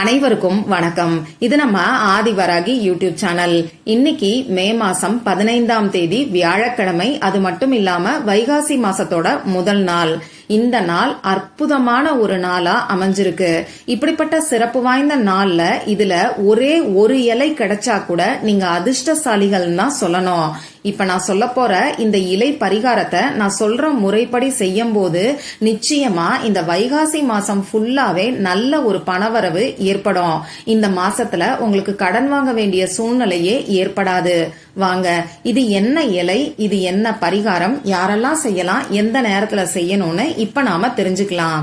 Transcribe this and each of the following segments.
அனைவருக்கும் வணக்கம். இது நம்ம ஆதிவராகி யூடியூப் சேனல். இன்னைக்கு மே மாசம் பதினைந்தாம் தேதி வியாழக்கிழமை. அது மட்டும் இல்லாம வைகாசி மாசத்தோட முதல் நாள். இந்த நாள் அற்புதமான ஒரு நாளா அமைஞ்சிருக்கு. இப்படிப்பட்ட சிறப்பு வாய்ந்த நாள்ல இதுல ஒரே ஒரு இலை கிடைச்சா கூட நீங்க அதிர்ஷ்டசாலிகள் தான் சொல்லணும். இப்ப நான் சொல்ல போற இந்த இலை பரிகாரத்தை நான் சொல்ற முறைப்படி செய்யும் போது நிச்சயமா இந்த வைகாசி மாசம் ஃபுல்லாவே நல்ல ஒரு பணவரவு ஏற்படும். இந்த மாசத்துல உங்களுக்கு கடன் வாங்க வேண்டிய சூழ்நிலையே ஏற்படாது. வாங்க இது என்ன இலை இது என்ன பரிகாரம் யாரெல்லாம் செய்யலாம் எந்த நேரத்துல செய்யணும்னு இப்ப நாம தெரிஞ்சுக்கலாம்.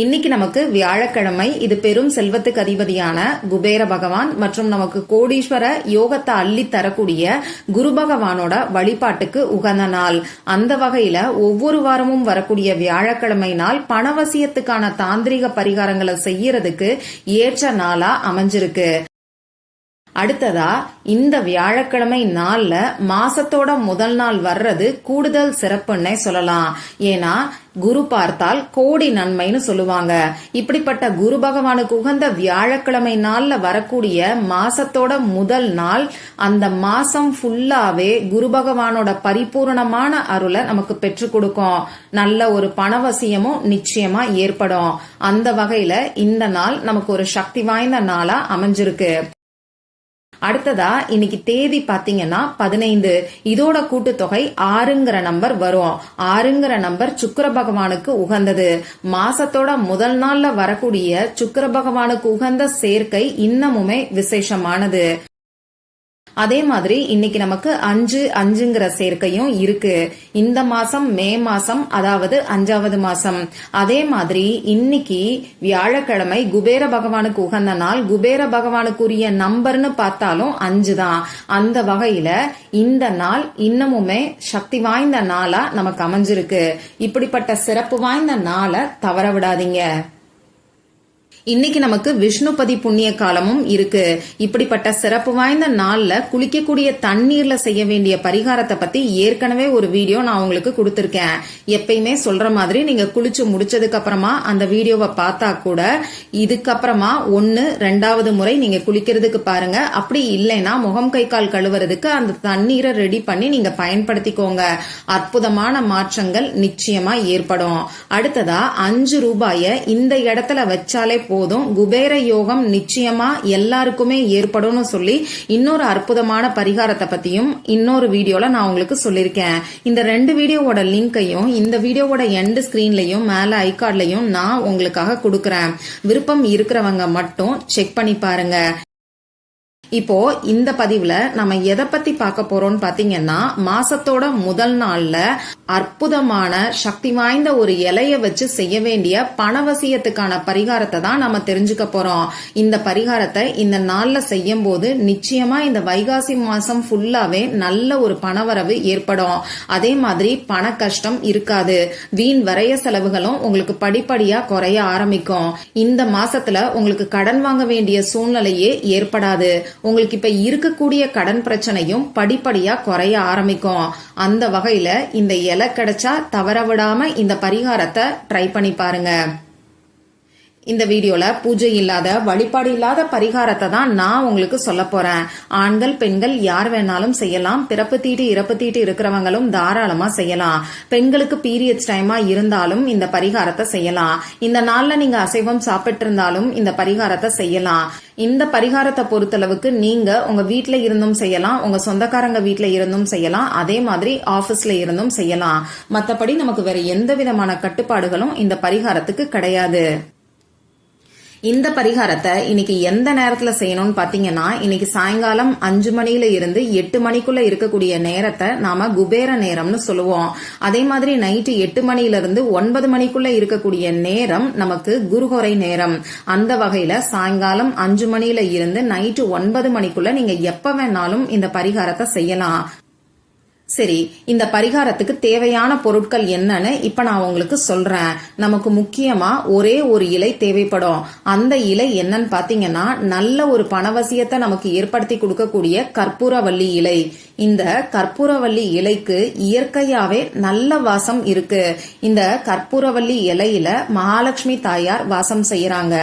இன்னைக்கு நமக்கு வியாழக்கிழமை இது பெரும் செல்வத்துக்கு அதிபதியான குபேர பகவான் மற்றும் நமக்கு கோடீஸ்வர யோகத்தை அள்ளி தரக்கூடிய குரு பகவானோட வழிபாட்டுக்கு உகந்த நாள். அந்த வகையில ஒவ்வொரு வாரமும் வரக்கூடிய வியாழக்கிழமை நாள் பணவசியத்துக்கான தாந்திரிக பரிகாரங்களை செய்யறதுக்கு ஏற்ற நாளா அமைஞ்சிருக்கு. அடுத்ததா இந்த வியாழக்கிழமை நாள்ல மாசத்தோட முதல் நாள் வர்றது கூடுதல் சிறப்புன்னே சொல்லலாம். ஏன்னா குரு பார்த்தால் கோடி நன்மைன்னு சொல்லுவாங்க. இப்படிப்பட்ட குரு பகவானுக்கு உகந்த வியாழக்கிழமை நாள்ல வரக்கூடிய மாசத்தோட முதல் நாள் அந்த மாசம் ஃபுல்லாவே குரு பகவானோட பரிபூர்ணமான அருளை நமக்கு பெற்று கொடுக்கும். நல்ல ஒரு பணவசியமும் நிச்சயமா ஏற்படும். அந்த வகையில இந்த நாள் நமக்கு ஒரு சக்தி வாய்ந்த நாளா அமைஞ்சிருக்கு. அடுத்ததா இன்னைக்கு தேதி பாத்தீங்கன்னா பதினைந்து. இதோட கூட்டுத்தொகை ஆறுங்கிற நம்பர் வரும். ஆறுங்கிற நம்பர் சுக்கர பகவானுக்கு உகந்தது. மாசத்தோட முதல் நாள்ல வரக்கூடிய சுக்கர பகவானுக்கு உகந்த சேர்க்கை இன்னமுமே விசேஷமானது. அதே மாதிரி இன்னைக்கு நமக்கு அஞ்சு அஞ்சுங்கிற சேர்க்கையும் இருக்கு. இந்த மாசம் மே மாசம் அதாவது அஞ்சாவது மாசம். அதே மாதிரி இன்னைக்கு வியாழக்கிழமை குபேர பகவானுக்கு உகந்த நாள். குபேர பகவானுக்குரிய நம்பர்னு பார்த்தாலும் அஞ்சு தான். அந்த வகையில இந்த நாள் இன்னமுமே சக்தி வாய்ந்த நாளா நமக்கு அமைஞ்சிருக்கு. இப்படிப்பட்ட சிறப்பு வாய்ந்த நாளை தவற விடாதீங்க. இன்னைக்கு நமக்கு விஷ்ணுபதி புண்ணிய காலமும் இருக்கு. இப்படிப்பட்ட சிறப்பு வாய்ந்த நாள்ல குளிக்கக்கூடிய தண்ணீர்ல செய்ய வேண்டிய பரிகாரத்தை பத்தி ஏற்கனவே ஒரு வீடியோ நான் உங்களுக்கு கொடுத்திருக்கேன். எப்பயுமே சொல்ற மாதிரி நீங்க குளிச்சு முடிச்சதுக்கு அப்புறமா அந்த வீடியோவை பார்த்தா கூட இதுக்கப்புறமா ஒன்னு ரெண்டாவது முறை நீங்க குளிக்கிறதுக்கு பாருங்க. அப்படி இல்லைன்னா முகம் கை கால் கழுவுறதுக்கு அந்த தண்ணீரை ரெடி பண்ணி நீங்க பயன்படுத்திக்கோங்க. அற்புதமான மாற்றங்கள் நிச்சயமா ஏற்படும். அடுத்ததா அஞ்சு ரூபாய இந்த இடத்துல வச்சாலே போ போதும். குபேர யோகம் நிச்சயமா எல்லாருக்குமே ஏற்படும்னு சொல்லி இன்னொரு அற்புதமான பரிகாரத்தை பத்தியும் இன்னொரு வீடியோல நான் உங்களுக்கு சொல்லியிருக்கேன். இந்த ரெண்டு வீடியோவோட லிங்கையும் இந்த வீடியோவோட எண்ட் ஸ்கிரீன்லயும் மேல ஐகார்ட்லயும் நான் உங்களுக்காக கொடுக்கறேன். விருப்பம் இருக்கிறவங்க மட்டும் செக் பண்ணி பாருங்க. இப்போ இந்த பதிவுல நம்ம எதை பத்தி பார்க்க போறோம்னு பாத்தீங்கன்னா மாசத்தோட முதல் நாள்ல அற்புதமான சக்தி வாய்ந்த ஒரு இலைய வச்சு செய்ய வேண்டிய பணவசியத்துக்கான பரிகாரத்தை தான் நம்ம தெரிஞ்சுக்க போறோம். இந்த பரிகாரத்தை இந்த நாள்ல செய்யும் போது நிச்சயமா இந்த வைகாசி மாசம் ஃபுல்லாவே நல்ல ஒரு பணவரவு ஏற்படும். அதே மாதிரி பண கஷ்டம் இருக்காது. வீண் வரைய செலவுகளும் உங்களுக்கு படிப்படியா குறைய ஆரம்பிக்கும். இந்த மாசத்துல உங்களுக்கு கடன் வாங்க வேண்டிய சூழ்நிலையே ஏற்படாது. உங்களுக்கு இப்ப இருக்கக்கூடிய கடன் பிரச்சனையும் படிப்படியா குறைய ஆரம்பிக்கும். அந்த வகையில இந்த இலை கிடைச்சா தவற விடாம இந்த பரிகாரத்தை ட்ரை பண்ணி பாருங்க. இந்த வீடியோல பூஜை இல்லாத வழிபாடு இல்லாத பரிகாரத்தை தான் நான் உங்களுக்கு சொல்ல போறேன். ஆண்கள் பெண்கள் யார் வேணாலும் செய்யலாம். பிறப்பு தீட்டு இறப்பு தீட்டு இருக்கிறவங்களும் தாராளமா செய்யலாம். பெண்களுக்கு பீரியட்ஸ் டைமா இருந்தாலும் இந்த பரிகாரத்தை செய்யலாம். இந்த நாள்ல நீங்க அசைவம் சாப்பிட்டு இருந்தாலும் இந்த பரிகாரத்தை செய்யலாம். இந்த பரிகாரத்தை பொறுத்தளவுக்கு நீங்க உங்க வீட்ல இருந்தும் செய்யலாம். உங்க சொந்தக்காரங்க வீட்ல இருந்தும் செய்யலாம். அதே மாதிரி ஆபீஸ்ல இருந்தும் செய்யலாம். மத்தபடி நமக்கு வேற எந்த விதமான கட்டுப்பாடுகளும் இந்த பரிகாரத்துக்கு கிடையாது. இந்த பரிகாரத்தை இன்னைக்கு எந்த நேரத்துல செய்யணும்னு பாத்தீங்கன்னா இன்னைக்கு சாயங்காலம் அஞ்சு மணியில இருந்து எட்டு மணிக்குள்ள இருக்கக்கூடிய நேரத்தை நாம குபேர நேரம்னு சொல்லுவோம். அதே மாதிரி நைட்டு எட்டு மணில இருந்து ஒன்பது மணிக்குள்ள இருக்கக்கூடிய நேரம் நமக்கு குருஹொரை நேரம். அந்த வகையில சாயங்காலம் அஞ்சு மணியில இருந்து நைட்டு ஒன்பது மணிக்குள்ள நீங்க எப்ப வேணாலும் இந்த பரிகாரத்தை செய்யலாம். சரி இந்த பரிகாரத்துக்கு தேவையான பொருட்கள் என்னன்னு இப்ப நான் உங்களுக்கு சொல்றேன். நமக்கு முக்கியமா ஒரே ஒரு இலை தேவைப்படும். அந்த இலை என்னன்னு பாத்தீங்கன்னா நல்ல ஒரு பணவசியத்தை நமக்கு ஏற்படுத்தி கொடுக்கக்கூடிய கற்பூரவள்ளி இலை. இந்த கற்பூரவள்ளி இலைக்கு இயற்கையாவே நல்ல வாசம் இருக்கு. இந்த கற்பூரவள்ளி இலையில மகாலட்சுமி தாயார் வாசம் செய்யறாங்க.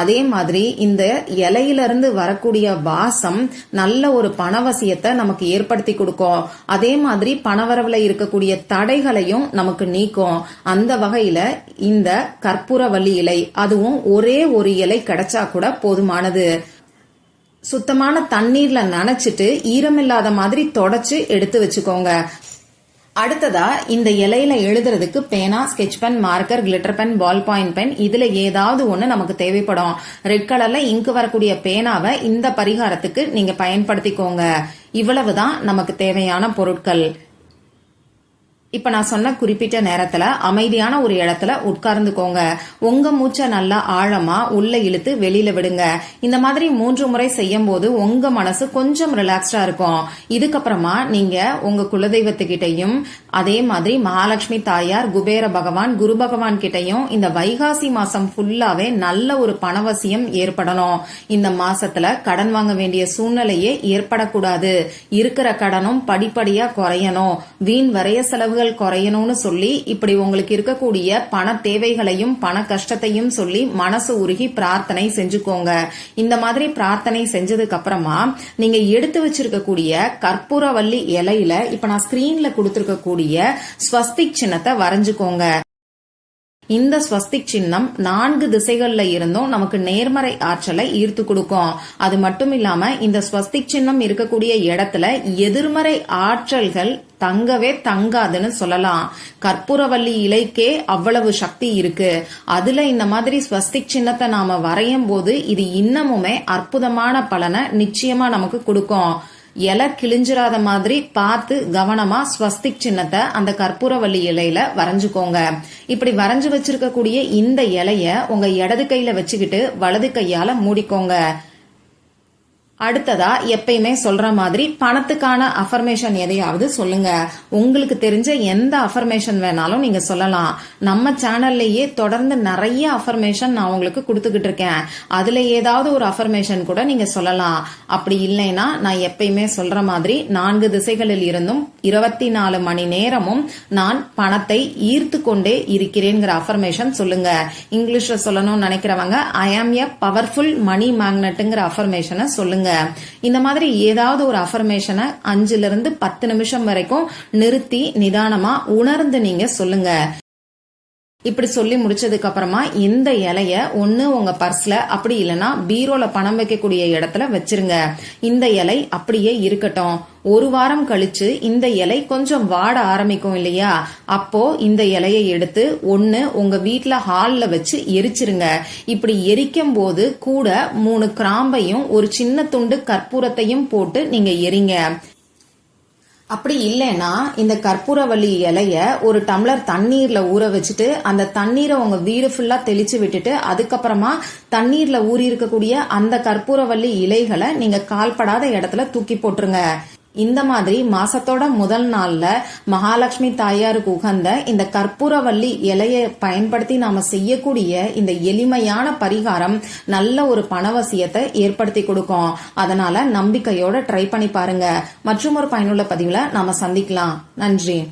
அதே மாதிரி இந்த இலையிலிருந்து வரக்கூடிய வாசம் நல்ல ஒரு பணவசியத்தை நமக்கு ஏற்படுத்தி கொடுக்கும். அதே மாதிரி பணவரவுல இருக்கக்கூடிய தடைகளையும் நமக்கு நீக்கும். அந்த வகையில இந்த கற்பூரவள்ளி இலை அதுவும் ஒரே ஒரு இலை கிடைச்சா கூட போதுமானது. சுத்தமான தண்ணீர்ல நனைச்சிட்டு ஈரமில்லாத மாதிரி தொடச்சு எடுத்து வச்சுக்கோங்க. அடுத்ததா இந்த இலையில எழுதுறதுக்கு பேனா sketch pen marker glitter pen ball point pen இதுல ஏதாவது ஒண்ணு நமக்கு தேவைப்படும். ரெட் கலர்ல இங்கு வரக்கூடிய பேனாவை இந்த பரிகாரத்துக்கு நீங்க பயன்படுத்திக்கோங்க. இவ்வளவுதான் நமக்கு தேவையான பொருட்கள். இப்ப நான் சொன்ன குறிப்பிட்ட நேரத்துல அமைதியான ஒரு இடத்துல உட்கார்ந்துக்கோங்க. உங்க மூச்சை நல்லா ஆழமா உள்ள இழுத்து வெளியில விடுங்க. இந்த மாதிரி மூன்று முறை செய்யும் போது உங்க மனசு கொஞ்சம் ரிலாக்ஸ்டா இருக்கும். இதுக்கப்புறமா நீங்க உங்க குலதெய்வத்துக்கிட்டையும் அதே மாதிரி மகாலட்சுமி தாயார் குபேர பகவான் குரு பகவான் கிட்டையும் இந்த வைகாசி மாசம் ஃபுல்லாவே நல்ல ஒரு பணவசியம் ஏற்படணும். இந்த மாசத்துல கடன் வாங்க வேண்டிய சூழ்நிலையே ஏற்படக்கூடாது. இருக்கிற கடனும் படிப்படியா குறையணும். வீண் வரைய செலவுகள் குறையணும்னு சொல்லி இப்படி உங்களுக்கு இருக்கக்கூடிய பண தேவைகளையும் பண கஷ்டத்தையும் சொல்லி மனசு உருகி பிரார்த்தனை செஞ்சுக்கோங்க. இந்த மாதிரி பிரார்த்தனை செஞ்சதுக்கு அப்புறமா நீங்க எடுத்து வச்சிருக்கக்கூடிய கற்பூரவல்லி இலையில இப்ப நான் ஸ்கிரீன்ல கொடுத்திருக்கக்கூடிய ஸ்வஸ்திக் சின்னத்தை வரைஞ்சுக்கோங்க. இந்த ஸ்வஸ்திக் சின்னம் நான்கு திசைகள்ல இருந்தும் நமக்கு நேர்மறை ஆற்றலை ஈர்த்து கொடுக்கும். அது மட்டும் இல்லாம இந்த ஸ்வஸ்திக் சின்னம் இருக்கக்கூடிய இடத்துல எதிர்மறை ஆற்றல்கள் தங்கவே தங்காதுன்னு சொல்லலாம். கற்பூரவல்லி இலைக்கே அவ்வளவு சக்தி இருக்கு. அதுல இந்த மாதிரி ஸ்வஸ்திக் சின்னத்தை நாம வரையும் போது இது இன்னமுமே அற்புதமான பலனை நிச்சயமா நமக்கு கொடுக்கும். இலை கிழிஞ்சிராத மாதிரி பார்த்து கவனமா ஸ்வஸ்திக் சின்னத்தை அந்த கற்பூரவள்ளி இலையில வரைஞ்சுக்கோங்க. இப்படி வரைஞ்சு வச்சிருக்கக்கூடிய இந்த இலைய உங்க இடது கையில வச்சுக்கிட்டு வலது கையால மூடிக்கோங்க. அடுத்ததா எப்பயுமே சொல்ற மாதிரி பணத்துக்கான அஃபர்மேஷன் எதையாவது சொல்லுங்க. உங்களுக்கு தெரிஞ்ச எந்த அஃபர்மேஷன் வேணாலும் நீங்க சொல்லலாம். நம்ம சேனல்லையே தொடர்ந்து நிறைய அஃபர்மேஷன் நான் உங்களுக்கு கொடுத்துக்கிட்டு இருக்கேன். அதுல ஏதாவது ஒரு அஃபர்மேஷன் கூட நீங்க சொல்லலாம். அப்படி இல்லைன்னா நான் எப்பயுமே சொல்ற மாதிரி நான்கு திசைகளில் இருந்தும் இருபத்தி நாலு மணி நேரமும் நான் பணத்தை ஈர்த்து கொண்டே இருக்கிறேங்கிற அஃபர்மேஷன் சொல்லுங்க. இங்கிலீஷ்ல சொல்லணும்னு நினைக்கிறவங்க ஐ ஆம் எ பவர்ஃபுல் மணி மேக்னட்டுங்கிற அஃபர்மேஷனை சொல்லுங்க. இந்த மாதிரி ஏதாவது ஒரு அஃபர்மேஷனை அஞ்சுல இருந்து பத்து நிமிஷம் வரைக்கும் நிறுத்தி நிதானமா உணர்ந்து நீங்க சொல்லுங்க. இப்படி சொல்லி முடிச்சதுக்கு அப்புறமா இந்த இலைய ஒண்ணு உங்க பர்ஸ்ல அப்படி இல்லைன்னா பீரோல பணம் வைக்கக்கூடிய இடத்துல வச்சிருங்க. இந்த இலை அப்படியே இருக்கட்டும். ஒரு வாரம் கழிச்சு இந்த இலை கொஞ்சம் வாட ஆரம்பிக்கும் இல்லையா? அப்போ இந்த இலையை எடுத்து ஒன்னு உங்க வீட்டுல ஹால்ல வச்சு எரிச்சிருங்க. இப்படி எரிக்கும் போது கூட மூணு கிராம்பையும் ஒரு சின்ன துண்டு கற்பூரத்தையும் போட்டு நீங்க எரிங்க. அப்படி இல்லைன்னா இந்த கற்பூரவள்ளி இலைய ஒரு டம்ளர் தண்ணீர்ல ஊற வச்சுட்டு அந்த தண்ணீரை உங்க வீடு ஃபுல்லா தெளிச்சு விட்டுட்டு அதுக்கப்புறமா தண்ணீர்ல ஊறி இருக்கக்கூடிய அந்த கற்பூரவள்ளி இலைகளை நீங்க கால்படாத இடத்துல தூக்கி போட்டுருங்க. இந்த மாதிரி மாசத்தோட முதல் நாள்ல மகாலட்சுமி தாயாருக்கு உகந்த இந்த கற்பூரவள்ளி இலையை பயன்படுத்தி நாம செய்யக்கூடிய இந்த எளிமையான பரிகாரம் நல்ல ஒரு பணவசியத்தை ஏற்படுத்தி கொடுக்கும். அதனால நம்பிக்கையோட ட்ரை பண்ணி பாருங்க. மற்றும் ஒரு பயனுள்ள பதிவுல நாம சந்திக்கலாம். நன்றி.